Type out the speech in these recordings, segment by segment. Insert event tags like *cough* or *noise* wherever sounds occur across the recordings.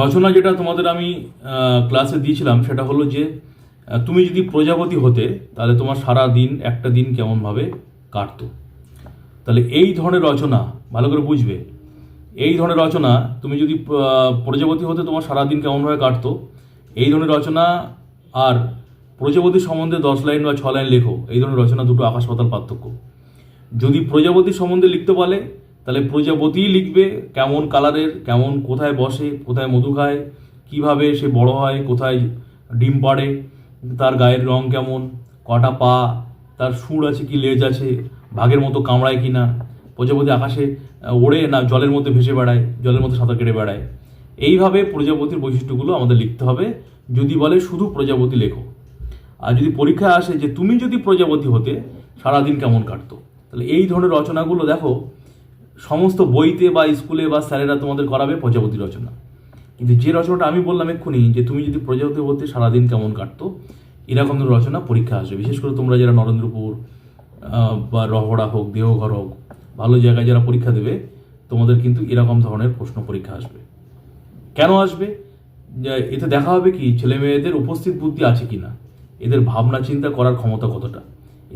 রচনা যেটা তোমাদের আমি ক্লাসে দিয়েছিলাম, সেটা হলো যে তুমি যদি প্রজাপতি হতে, তাহলে তোমার সারা দিন, একটা দিন কেমনভাবে কাটতো। তাহলে এই ধরনের রচনা, ভালো করে বুঝবে, এই ধরনের রচনা, তুমি যদি প্রজাপতি হতে তোমার সারা দিন কেমনভাবে কাটতো, এই ধরনের রচনা আর প্রজাপতি সম্বন্ধে দশ লাইন বা ছ লাইন লেখো, এই ধরনের রচনা দুটো আকাশ পাতাল পার্থক্য। যদি প্রজাপতি সম্বন্ধে লিখতে বলে তাহলে প্রজাপতিই লিখবে কেমন কালারের, কেমন কোথায় বসে, কোথায় মধু খায়, কীভাবে সে বড় হয়, কোথায় ডিম পাড়ে, তার গায়ের রং কেমন, কটা পা, তার সুর আছে কি, লেজ আছে, বাঘের মতো কামড়ায় কি না, প্রজাপতি আকাশে ওড়ে না জলের মধ্যে ভেসে বেড়ায়, জলের মধ্যে সাঁতার কেটে বেড়ায়। এইভাবে প্রজাপতির বৈশিষ্ট্যগুলো আমাদের লিখতে হবে। যদি বলে শুধু প্রজাপতি লেখো। আর যদি পরীক্ষায় আসে যে তুমি যদি প্রজাপতি হতে, সারাদিন কেমন কাটতো? তাহলে এই ধরনের রচনাগুলো দেখো সমস্ত বইতে বা স্কুলে বা স্যারেরা তোমাদের করাবে প্রজাপতি রচনা। কিন্তু যে রচনাটা আমি বললাম এক্ষুনি, যে তুমি যদি প্রজাপতি বলতে সারাদিন কেমন কাটতো, এরকম রচনা পরীক্ষা আসবে। বিশেষ করে তোমরা যারা নরেন্দ্রপুর বা রহড়া হোক দেহঘর হোক, ভালো জায়গায় যারা পরীক্ষা দেবে, তোমাদের কিন্তু এরকম ধরনের প্রশ্ন পরীক্ষা আসবে। কেন আসবে? এতে দেখা হবে কি ছেলে মেয়েদের উপস্থিত বুদ্ধি আছে কিনা? এদের ভাবনা চিন্তা করার ক্ষমতা কতটা?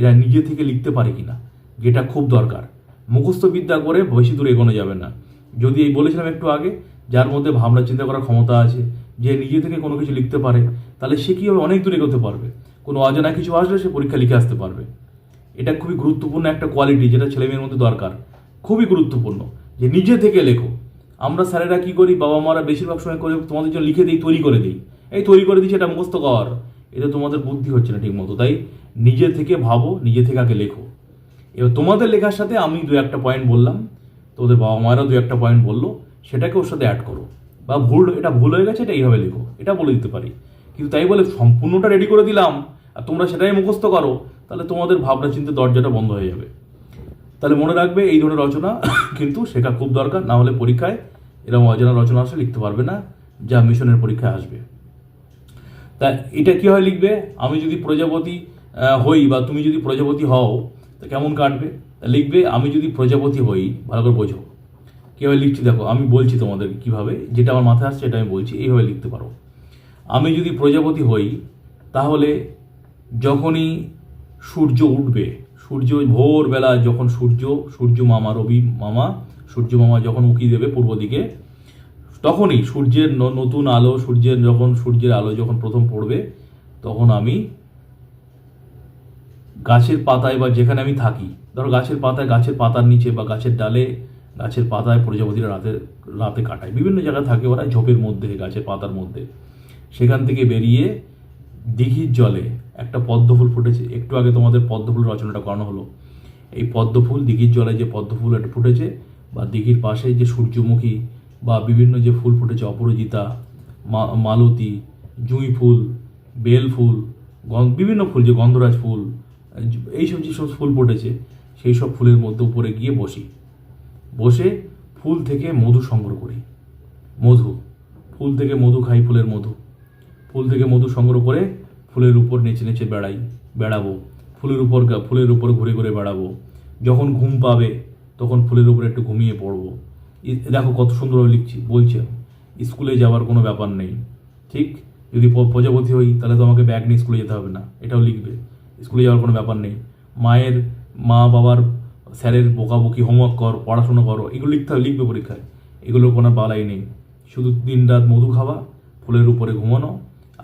এরা নিজে থেকে লিখতে পারে কি না যেটা খুব দরকার। মুখস্থ বিদ্যা করে বেশি দূর এগোনো যাবে না। যদি এই বলেছিলাম একটু আগে, যার মধ্যে ভাবনা চিন্তা করার ক্ষমতা আছে, যে নিজে থেকে কোনো কিছু লিখতে পারে, তাহলে সে কীভাবে অনেক দূর এগোতে পারবে? কোনো অজানা কিছু আসলে সে পরীক্ষা লিখে আসতে পারবে। এটা খুবই গুরুত্বপূর্ণ একটা কোয়ালিটি যেটা ছেলে মেয়ের মধ্যে দরকার। খুবই গুরুত্বপূর্ণ। যে নিজে থেকে লেখো। আমরা স্যারেরা কী করি? বাবা মারা বেশিরভাগ সময় করে তোমাদের জন্য লিখে দিই, তৈরি করে দিই। এই তৈরি করে দিচ্ছি এটা মুখস্থ কর। এতে তোমাদের বুদ্ধি হচ্ছে না ঠিক মতো তাই নিজে থেকে ভাবো, নিজে থেকে আগে লেখো। এবার তোমাদের লেখার সাথে আমি দু একটা পয়েন্ট বললাম তোদের বাবা মায়েরা দু একটা পয়েন্ট বলল, সেটাকে ওর সাথে অ্যাড করো। বা ভুল, এটা ভুল হয়ে গেছে, এটা এইভাবে লেখো, এটা বলে দিতে পারি। কিন্তু তাই বলে সম্পূর্ণটা রেডি করে দিলাম, আর তোমরা সেটাই মুখস্থ করো, তাহলে তোমাদের ভাবনা চিন্তা দরজাটা বন্ধ হয়ে যাবে। তাহলে মনে রাখবে এই ধরনের রচনা *laughs* কিন্তু শেখা খুব দরকার, না হলে পরীক্ষায় এরকম অজানা রচনা আসলে লিখতে পারবে না, যা মিশনের পরীক্ষায় আসবে। তা এটা কি হয় লিখবে? আমি যদি প্রজাপতি হই বা তুমি যদি প্রজাপতি হও তা কেমন কাটবে? লিখবে, আমি যদি প্রজাপতি হই, ভালো করে বোঝো। কীভাবে লিখছি দেখো, আমি বলছি তোমাদের কীভাবে, যেটা আমার মাথায় আসছে এটা আমি বলছি, এইভাবে লিখতে পারো। আমি যদি প্রজাপতি হই, তাহলে যখনই সূর্য উঠবে, সূর্য ভোরবেলা যখন সূর্য সূর্য মামা, রবি মামা, সূর্য মামা যখন উকি দেবে পূর্ব দিকে, তখনই সূর্যের নতুন আলো, সূর্যের যখন, সূর্যের আলো যখন প্রথম পড়বে, তখন আমি গাছের পাতায় বা যেখানে আমি থাকি, ধরো গাছের পাতায়, গাছের পাতার নিচে বা গাছের ডালে, গাছের পাতায় প্রজাপতিরা রাতে রাতে কাটায় বিভিন্ন জায়গায় থাকে ওরা, ঝোপের মধ্যে, গাছের পাতার মধ্যে। সেখান থেকে বেরিয়ে দিঘির জলে একটা পদ্মফুল ফুটেছে। একটু আগে তোমাদের পদ্ম ফুল রচনাটা করানো হলো। এই পদ্মফুল, দিঘির জলে যে পদ্মফুল একটা ফুটেছে বা দিঘির পাশে যে সূর্যমুখী বা বিভিন্ন যে ফুল ফুটেছে, অপরাজিতা মালতী, জুঁই ফুল, বেল ফুল বিভিন্ন ফুল, যে গন্ধরাজ ফুল এইসব যেসব ফুল ফুটেছে, সেই সব ফুলের মধ্যে উপরে গিয়ে বসি। বসে ফুল থেকে মধু সংগ্রহ করি। মধু। ফুল থেকে মধু খাই ফুলের মধু। ফুল থেকে মধু সংগ্রহ করে ফুলের উপর নেচে নেচে বেড়াই, বেড়াবো। ফুলের উপর ফুলের উপর ঘুরে ঘুরে বেড়াবো। যখন ঘুম পাবে, তখন ফুলের উপর একটু ঘুমিয়ে পড়ব। দেখো কত সুন্দরভাবে লিখছি, বলছে স্কুলে যাওয়ার কোনো ব্যাপার নেই। ঠিক? যদি প্রজাপতি হই, তাহলে তো আমাকে ব্যাগ নিয়ে স্কুলে যেতে হবে না। এটাও লিখবে। স্কুলে যাওয়ার কোনো ব্যাপার নেই। মায়ের মা বাবার স্যারের বকাবকি হোমওয়ার্ক কর, পড়াশোনা করো, এগুলো লিখতে হবে লিখবে পরীক্ষায়। এগুলোর কোনো বালাই নেই। শুধু দিন রাত মধু খাওয়া, ফুলের উপরে ঘুমানো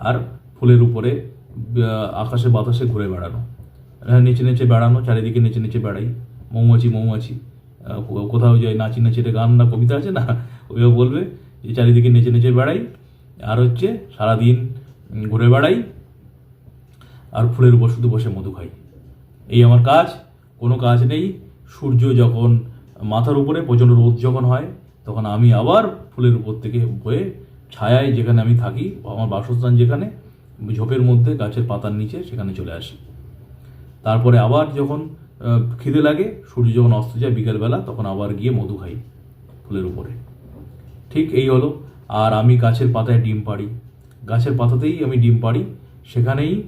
আর ফুলের উপরে আকাশে বাতাসে ঘুরে বেড়ানো। হ্যাঁ নিচে নিচে বেড়ানো, চারিদিকে নিচে নিচে বেড়াই। মৌমাছি মৌমাছি। কোথাও যাই নাচি নাচি এটা গান না, কবিতা আছে না, ওইভাবে বলবে যে চারিদিকে নেচে নেচে বেড়াই। আর হচ্ছে সারাদিন ঘুরে বেড়াই। আর ফুলের উপর শুধু বসে মধু খাই। এই আমার কাজ। কোনো কাজ নেই। সূর্য যখন মাথার উপরে, প্রচণ্ড রোদ যখন হয়, তখন আমি আবার ফুলের উপর থেকে বয়ে ছায়ায় যেখানে আমি থাকি, আমার বাসস্থান যেখানে, ঝোপের মধ্যে, গাছের পাতার নিচে সেখানে চলে আসি। তারপরে আবার যখন খিদে লাগে, সূর্য যখন অস্ত যায় বিকেলবেলা, তখন আবার গিয়ে মধু খাই ফুলের উপরে। ঠিক এই হলো। আর আমি গাছের পাতায় ডিম পাড়ি। গাছের পাতাতেই আমি ডিম পাড়ি। সেখানেই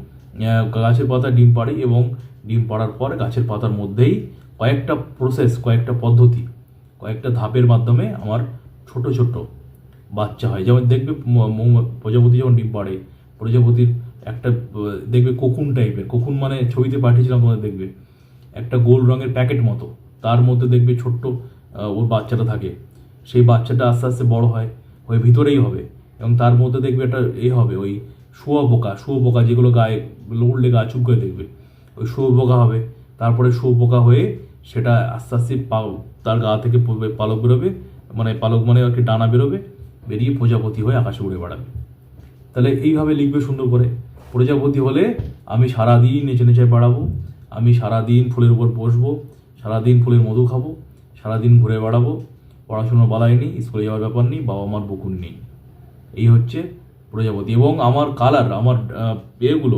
গাছের পাতায় ডিম পাড়ি এবং ডিম পাড়ার পর গাছের পাতার মধ্যেই কয়েকটা প্রসেস কয়েকটা পদ্ধতি, কয়েকটা ধাপের মাধ্যমে আমার ছোট ছোট বাচ্চা হয়। যেমন দেখবে প্রজাপতি যখন ডিম পাড়ে, প্রজাপতির একটা, দেখবে কোকুন টাইপের কোকুন মানে ছবিতে পাঠিয়েছিলাম তোমাদের দেখবে, একটা গোল রঙের প্যাকেট মতো, তার মধ্যে দেখবে ছোট্ট ওর বাচ্চাটা থাকে। সেই বাচ্চাটা আস্তে আস্তে বড় হয় ওই ভিতরেই হবে এবং তার মধ্যে দেখবে একটা এ হবে, ওই শুয়োপোকা পোকা শুয়োপোকা পোকা যেগুলো গায়ে উঠলে গা চুপ করে দেখবে। ওই শুয়োপোকা পোকা হবে, তারপরে শুয়োপোকা পোকা হয়ে সেটা আস্তে আস্তে পা- তার গা থেকে পালক বেরোবে মানে পালক মানে আর কি ডানা বেরোবে, বেরিয়ে প্রজাপতি হয়ে আকাশে উড়ে বেড়াবে। তাহলে এইভাবে লিখবে সুন্দর করে প্রজাপতি হলে আমি সারাদিন নেচে নেচে বেড়াবো, আমি সারাদিন ফুলের উপর বসবো, সারাদিন ফুলের মধু খাব, সারাদিন ঘুরে বেড়াবো পড়াশুনো বালাই নেই, স্কুলে যাওয়ার ব্যাপার নেই বাবা মার বকুন নেই। এই হচ্ছে প্রজাপতি এবং আমার কালার আমার এগুলো,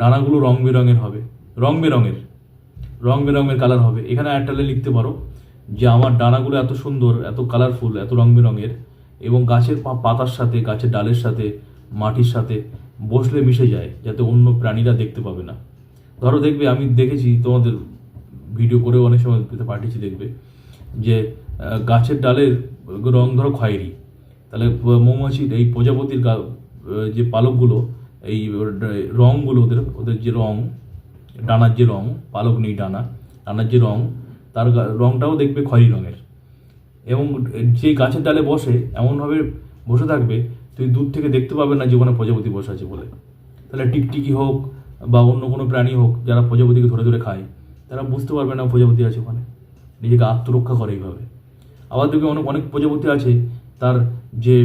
ডানাগুলো রং বেরঙের হবে। রং বেরঙের রং বেরঙের কালার হবে। এখানে একটা লিখতে পারো যে আমার ডানাগুলো এত সুন্দর, এত কালারফুল এত রং বেরঙের এবং গাছের পাতার সাথে, গাছের ডালের সাথে, মাটির সাথে বসলে মিশে যায়, যাতে অন্য প্রাণীরা দেখতে পাবে না। ধরো দেখবে, আমি দেখেছি তোমাদের ভিডিও করে অনেক সময় পাঠিয়েছি দেখবে যে গাছের ডালের রং ধরো খয়েরি। তাহলে মৌমাছির, এই প্রজাপতির যে পালকগুলো, এই রঙগুলো, ওদের ওদের যে রং, ডানার যে রং, পালক নেই ডানা, ডানার যে রং, তার রংটাও দেখবে খয়েরি রঙের। এবং যে গাছের ডালে বসে, এমনভাবে বসে থাকবে তুমি দূর থেকে দেখতে পাবে না ওখানে প্রজাপতি বসে আছে বলে। তাহলে টিকটিকি হোক বা অন্য কোনো প্রাণী হোক, যারা প্রজাপতিকে ধরে ধরে খায়, তারা বুঝতে পারবে না প্রজাপতি আছে ওখানে। নিজেকে আত্মরক্ষা করে এইভাবে। আবার দেখবে অনেক অনেক প্রজাপতি আছে, তার যে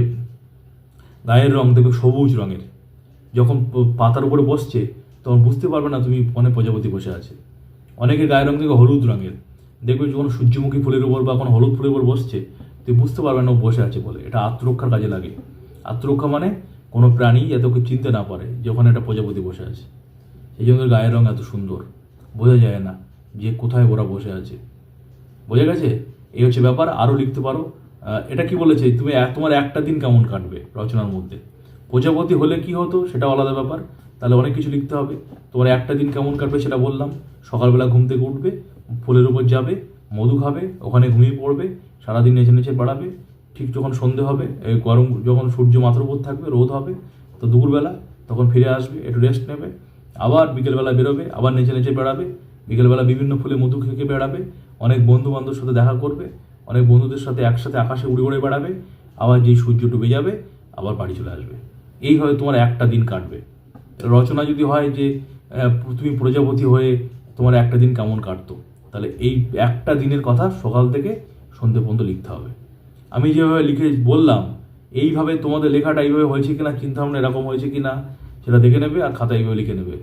গায়ের রং দেখবে সবুজ রঙের। যখন পাতার উপরে বসছে, তখন বুঝতে পারবে না তুমি অনেক প্রজাপতি বসে আছে। অনেকের গায়ের রং দেখবে হলুদ রঙের। দেখবে যখন সূর্যমুখী ফুলের উপর বা কোনো হলুদ ফুলের উপর বসছে, তুমি বুঝতে পারবে না ও বসে আছে বলে। এটা আত্মরক্ষার কাজে লাগে। আত্মরক্ষা মানে কোনো প্রাণী যাতে ওকে চিনতে না পারে যখন একটা প্রজাপতি বসে আছে। সেই জন্য গায়ের রং এত সুন্দর। বোঝা যায় না যে কোথায় ওরা বসে আছে। বোঝা গেছে? এই হচ্ছে ব্যাপার। আরও লিখতে পারো। এটা কি বলেছে? তুমি তোমার একটা দিন কেমন কাটবে রচনার মধ্যে? প্রজাপতি হলে কি হতো সেটা আলাদা ব্যাপার। তাহলে অনেক কিছু লিখতে হবে। তোমার একটা দিন কেমন কাটবে সেটা বললাম। সকালবেলা ঘুম থেকে উঠবে, ফুলের উপর যাবে, মধু খাবে, ওখানে ঘুমিয়ে পড়বে, সারাদিন নেচে নেচে বেড়াবে। ঠিক যখন সন্ধে হবে গরম যখন সূর্য মাথার উপর থাকবে, রোদ হবে, তো দুপুরবেলা তখন ফিরে আসবে, একটু রেস্ট নেবে। আবার বিকেলবেলা বেরোবে, আবার নেচে নেচে বেড়াবে। বিকেলবেলা বিভিন্ন ফুলে মধু খেয়ে বেড়াবে। অনেক বন্ধু বান্ধবের সাথে দেখা করবে। অনেক বন্ধুদের সাথে একসাথে আকাশে উড়ে উড়ে বেড়াবে, আবার যেই সূর্য ডুবে যাবে, আবার বাড়ি চলে আসবে। এইভাবে তোমার একটা দিন কাটবে। রচনা যদি হয় যে তুমি প্রজাপতি হয়ে তোমার একটা দিন কেমন কাটতো, তাহলে এই একটা দিনের কথা সকাল থেকে সন্ধে পর্যন্ত লিখতে হবে। আমি যেভাবে লিখে বললাম, এইভাবে তোমাদের লেখাটা এইভাবে হয়েছে কিনা চিন্তা ভাবনা এরকম হয়েছে কিনা, সেটা দেখে নেবে আর খাতা এইভাবে লিখে নেবে।